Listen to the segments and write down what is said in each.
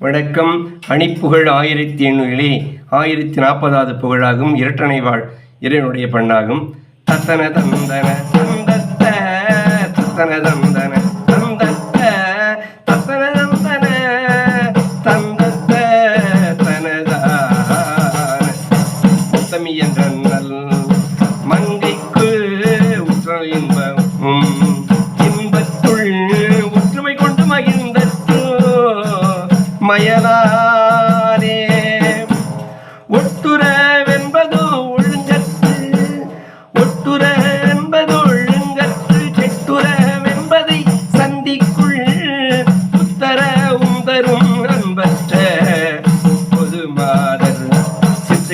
வணக்கம். அணிப்புகழ் ஆயிரத்தி எண்ணூறிலே ஆயிரத்தி நாற்பதாவது புகழாகும். இரட்டனை வாழ் இறைவனுடைய பண்ணாகும். தத்தன தந்தன தந்தத்த தத்தன தந்தன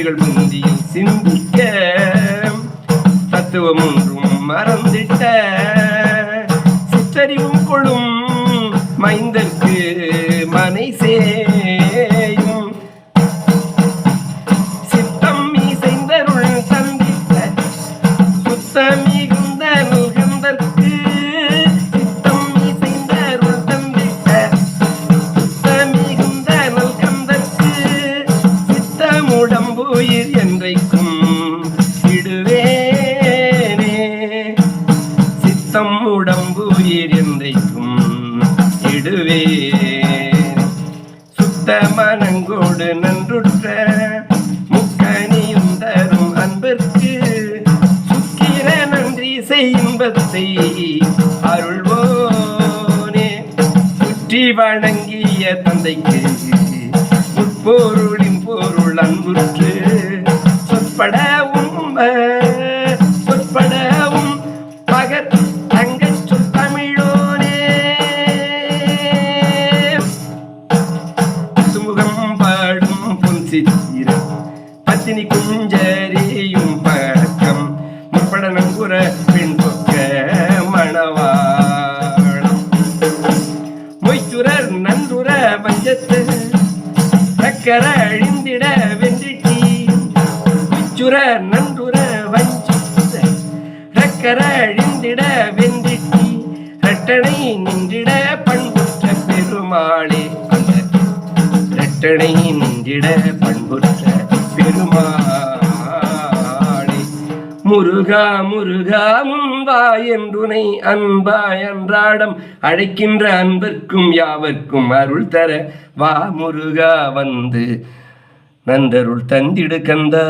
சித்துகள் முந்தியும் சிந்திக்க தத்துவம் ஒன்றும் மறந்திட்ட. சிற்றறிவும் கொள்ளும் மைந்தற்கு மனை சே உடம்பு உயிர் என்றைக்கும் இடுவே. சுத்த மனங்கோடு நன்றுற்ற முக்கணியும் தரும் அன்பிற்கு சுக்கிர நன்றி செய்யும்பத்தை அருள்வோனே. சுற்றி வணங்கிய தந்தைக்கு உட்பொருளின் பொருள் அன்புற்று சொற்பட சித்திரம். பத்தினி குஞ்சரியும் பழக்கம் முப்பட நங்குற பெண் பொக்க மணவாளம். மொய்ச்சுரர் நன்றுர வஞ்சத்து சக்கர அழிந்திட வென்றிட்டி. மொய்ச்சுரர் நன்றுர வஞ்சித்த ரக்கர அழிந்திட வென்றிட்டி. ரட்டனை நின்றிட பண்புற்ற பெருமாளே அந்த நின்றிட பண்புற்ற பெருமாளே. முருகா முருகா முன்பா என்றுனை அன்பாய் அன்றாடம் அழைக்கின்ற அன்பர்க்கும் யாவர்க்கும் அருள் தர வா முருகா வந்து நந்தருள் தந்திடு கந்தா.